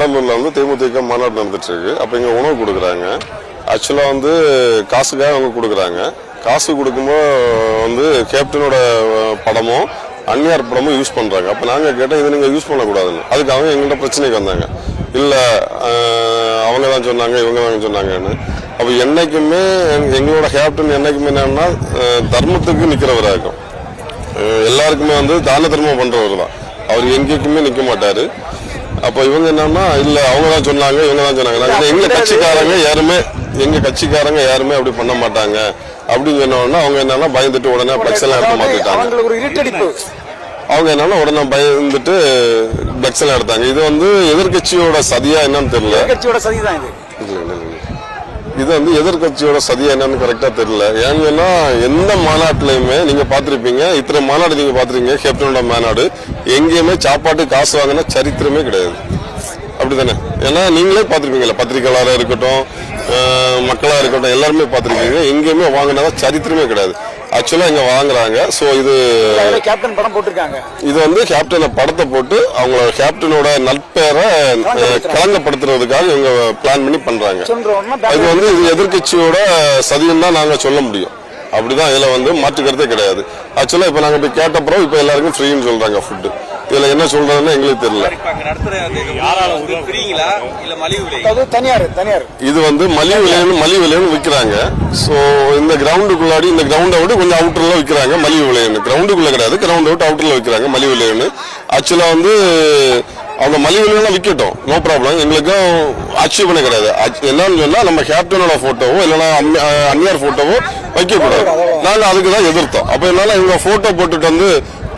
கடலூர்ல வந்து தேமுதிக மாநாடு நடந்துட்டு இருக்கு அப்ப இங்க உணவு கொடுக்குறாங்க. ஆக்சுவலா வந்து காசுக்காக அவங்க கொடுக்குறாங்க. காசு கொடுக்கும்போது வந்து கேப்டனோட படமும் அந்நியார் படமும் யூஸ் பண்றாங்க. அப்ப நாங்க கேட்டால் இதை நீங்க யூஸ் பண்ணக்கூடாதுன்னு. அதுக்கு அவங்க எங்கள்கிட்ட பிரச்சனைக்கு வந்தாங்க. இல்ல அவங்க தான் சொன்னாங்க இவங்க தான் சொன்னாங்கன்னு. அப்ப என்னைக்குமே எங்களோட கேப்டன் என்னைக்குமே என்னன்னா தர்மத்துக்கு நிற்கிறவராக இருக்கும். எல்லாருக்குமே வந்து தான தர்மம் பண்றவர் தான் அவர் எங்கேயுமே நிக்க மாட்டாரு. அப்ப இவங்க என்னன்னா இல்ல அவங்க தான் சொன்னாங்க. இவங்க தான் சொன்னாங்க எங்க கட்சிக்காரங்க யாருமே எங்க கட்சிக்காரங்க யாருமே அப்படி பண்ண மாட்டாங்க. அப்படின்னு சொன்ன உடனே அவங்க என்னன்னா பயந்துட்டு உடனே பிளக்ஸ் எல்லாம் எடுத்து மாத்திட்டாங்க. அவங்க என்னன்னா உடனே பயந்துட்டு பிளக்ஸ் எல்லாம் எடுத்தாங்க. இது வந்து எதிர்க்கட்சியோட சதியா என்னன்னு தெரியல கட்சியோட சதிதான் இது இல்ல, இல்ல, இல்ல. இது வந்து எதிர்க்கட்சியோட சதியா என்னன்னு கரெக்டா தெரியல. ஏன்னு சொன்னா எந்த மாநாட்டிலையுமே நீங்க பாத்திருப்பீங்க இத்தனை மாநாடு நீங்க பாத்திருக்கீங்க கேப்டனோட மாநாடு. எங்கேயுமே சாப்பாட்டு காசு வாங்கின சரித்திரமே கிடையாது. அப்படித்தானே ஏன்னா நீங்களே பார்த்திருப்பீங்கல்ல பத்திரிகையாளராக இருக்கட்டும் அஹ், மக்களா இருக்கட்டும் எல்லாருமே பார்த்திருப்பீங்க எங்கேயுமே வாங்கினதா சரித்திரமே கிடையாது. ஆக்சுவலா இங்க வாங்குறாங்க. சோ இது கேப்டன் படம் போட்டிருக்காங்க. இது வந்து கேப்டனை படத்தை போட்டு அவங்களோட கேப்டனோட நட்பெயரை அஹ், களங்கப்படுத்துறதுக்காக இவங்க பிளான் பண்ணி பண்றாங்க. சொல்றோம்னா அது வந்து இது எதிர்க்கட்சியோட சதியம் தான் நாங்க சொல்ல முடியும். அப்படிதான் இதுல வந்து மாற்று கருத்தே கிடையாது ஆக்சுவலா இப்ப நாங்க போய் கேட்டப்புறம் இப்ப எல்லாருக்கும் ஃப்ரீன்னு சொல்றாங்க ஃபுட் இதுல என்ன சொல்றதுன்னு எங்களுக்கு தெரியல. இப்ப அங்க நடத்துற அந்த யாரால வந்து ஃப்ரீங்களா இல்ல மலிவு விலை அது தனியார் தனியார். இது வந்து மலிவு விலைன்னு மலிவு விலைன்னு விற்கிறாங்க. ஸோ இந்த கிரவுண்டுக்குள்ளாடி இந்த கிரவுண்டை விட்டு கொஞ்சம் அவுட்டர்ல விற்கிறாங்க மலிவு விலைன்னு. கிரவுண்டுக்குள்ள கிடையாது கிரவுண்டை விட்டு அவுட்டர்ல விற்கிறாங்க மலிவு விலைன்னு. ஆக்சுவலா வந்து அவங்க மலிவு விலையெல்லாம் விற்கட்டும் நோ ப்ராப்ளம் எங்களுக்கும் ஆட்சேபனை கிடையாது. என்னன்னு சொன்னா நம்ம கேப்டனோட போட்டோவோ இல்லைன்னா அந்நியார் போட்டோவோ வைக்கக்கூடாது. நாங்க அதுக்கு தான் எதிர்த்தோம். அப்ப என்னால இவங்க போட்டோ போட்டுட்டு வந்து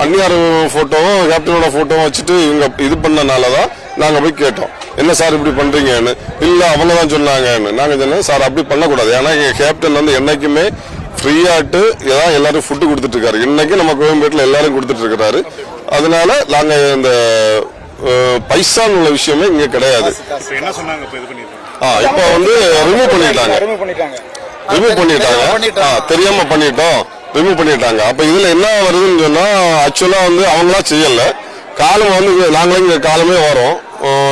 அந்நியார் போட்டோவும் கேப்டனோட போட்டோவும் வச்சுட்டு இவங்க இது பண்ணனால தான் நாங்க போய் கேட்டோம். என்ன சார் இப்படி பண்றீங்கன்னு? இல்ல அவங்க தான் சொன்னாங்கன்னு. நாங்க சொன்னோம் சார் அப்படி பண்ணக்கூடாது. ஏன்னா எங்க கேப்டன் வந்து என்னைக்குமே ஃப்ரீயாட்டு ஏதாவது எல்லாரும் ஃபுட்டு கொடுத்துட்டு இருக்காரு இன்னைக்கு நம்ம கோயம்பேட்டில் எல்லாரும் கொடுத்துட்டு இருக்காரு அதனால நாங்க இந்த பைசான்னு உள்ள விஷயமே இங்க கிடையாது. ஆ இப்போ வந்து ரிமூவ் பண்ணிட்டாங்க. ரிமூவ் பண்ணிட்டாங்க. ரிமூவ் பண்ணிட்டாங்க. ஆ, தெரியாம பண்ணிட்டோம். ரிமூவ் பண்ணிட்டாங்க. அப்ப இதுல என்ன வருதுன்னு சொன்னா ஆக்சுவலா வந்து அவங்களா செய்யல. காலம் வந்து இங்க- நாங்களே இங்க காலமே வரோம்.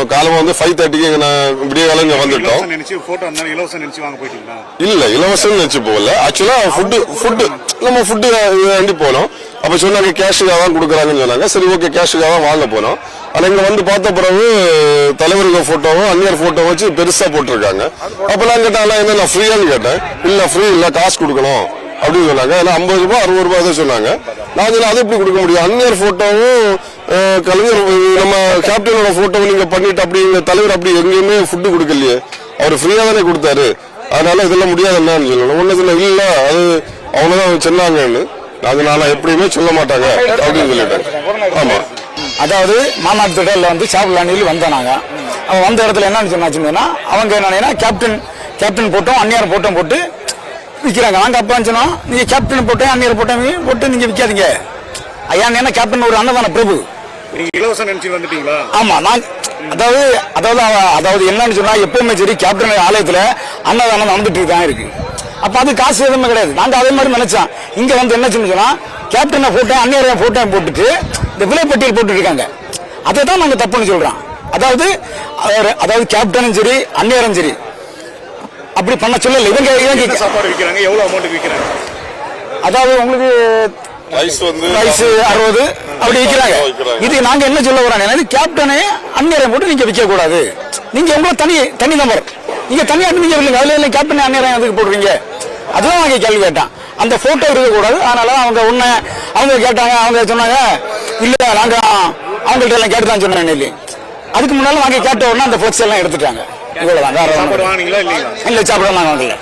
காலம் வந்து ஃபைவ் தேர்ட்டிக்கு விடிய காலம் இங்க வந்துட்டோம். இல்ல இலவசம் நினைச்சு போகல. ஆக்சுவலா ஃபுட்டு ஃபுட்டு நம்ம ஃபுட்டு வேண்டி போனோம். அப்ப சொன்னாங்க கேஷுக்காக தான் கொடுக்குறாங்கன்னு சொன்னாங்க. சரி ஓகே கேஷுக்காக தான் வாங்க போனோம். ஆனா இங்க வந்து பார்த்த பிறகு தலைவர்கள் போட்டோவும் அந்நியர் போட்டோ வச்சு பெருசா போட்டிருக்காங்க. அப்ப நான் கேட்டேன் என்ன நான் ஃப்ரீயான்னு கேட்டேன். இல்ல ஃப்ரீ இல்ல காசு கொடுக்கணும். அப்படின்னு சொன்னாங்க. ஏன்னா ஐம்பது ரூபாய் அறுபது ரூபாய் தான் சொன்னாங்க. நான் சொன்னேன் அது எப்படி கொடுக்க முடியும்? அந்நியர் ஃபோட்டோவும் கலைஞர் நம்ம கேப்டனோட ஃபோட்டோவும் நீங்கள் பண்ணிட்டு அப்படி எங்க தலைவர் அப்படி எங்கேயுமே ஃபுட்டு கொடுக்கலையே. அவர் ஃப்ரீயாக தானே கொடுத்தாரு. அதனால இதெல்லாம் முடியாதுன்னு சொல்லணும். ஒன்றும் சொன்ன இல்லை அது அவங்கதான் சொன்னாங்கன்னு. அதனால எப்படியுமே சொல்ல மாட்டாங்க. அப்படின்னு சொல்லிட்டாங்க. ஆமாம் அதாவது மாநாட்டு திடல்ல வந்து சாப்பிடலான்னு வந்தோம் நாங்கள் அவன் வந்த இடத்துல என்னன்னு சொன்னாச்சுன்னா அவங்க என்னன்னா கேப்டன் கேப்டன் போட்டோம் அந்நியார் போட்டோம் போட்டு விற்கிறாங்க நாங்க அப்பா சொன்னோம் நீங்க கேப்டன் போட்டோம் அந்நியார் போட்டோம் போட்டு நீங்க விற்காதீங்க ஐயா என்ன கேப்டன் ஒரு அன்னதான பிரபு. இலவசம் நினைச்சு வந்துட்டீங்களா? ஆமா நான் அதாவது அதாவது அதாவது என்னன்னு சொன்னா எப்பவுமே சரி கேப்டன் ஆலயத்துல அன்னதானம் நடந்துட்டு தான் இருக்கு. அப்ப அது காசு எதுவுமே கிடையாது. நாங்க அதே மாதிரி நினைச்சோம். இங்க வந்து என்ன சொன்னா கேப்டனை போட்டோ அந்நியரைய போட்டோ போட்டுட்டு இந்த விலைப்பட்டியல் போட்டு இருக்காங்க. அதை தான் நாங்க தப்புன்னு சொல்றோம். அதாவது அதாவது கேப்டனும் சரி அந்நியரும் சரி அப்படி பண்ண சொல்லல. இவங்க இவங்க சாப்பாடு விக்கிறாங்க? எவ்வளவு அமௌண்ட் விக்கிறாங்க? அதாவது உங்களுக்கு ரைஸ் வந்து வயசு அறுபது அப்படி விற்கிறாங்க. இது நாங்க என்ன சொல்ல வரோம் கேப்டனே அந்நியரை போட்டு நீங்க விற்க கூடாது நீங்க உங்களை தனி தனி நபர் நீங்க தனியா நீங்க இல்லைங்க அதுல இல்லை கேப்டன் அந்நியரை எதுக்கு போடுறீங்க? அதுதான் நாங்க கேள்வி கேட்டோம். அந்த போட்டோ இருக்கக்கூடாது. அதனால அவங்க உன்ன அவங்க கேட்டாங்க அவங்க சொன்னாங்க இல்ல நாங்க அவங்கள்ட்ட எல்லாம் கேட்டு தான் சொன்னேன் இல்லை அதுக்கு முன்னால நாங்க கேட்ட உடனே அந்த ஃபிளக்ஸ் எல்லாம் எடுத்துட்டாங்க. இவ்வளவுதான் வேற ஒண்ணும் சாப்பாடு வாங்குனீங்களா இல்லையா இல்ல சாப்பிட நாங்க வாங்கல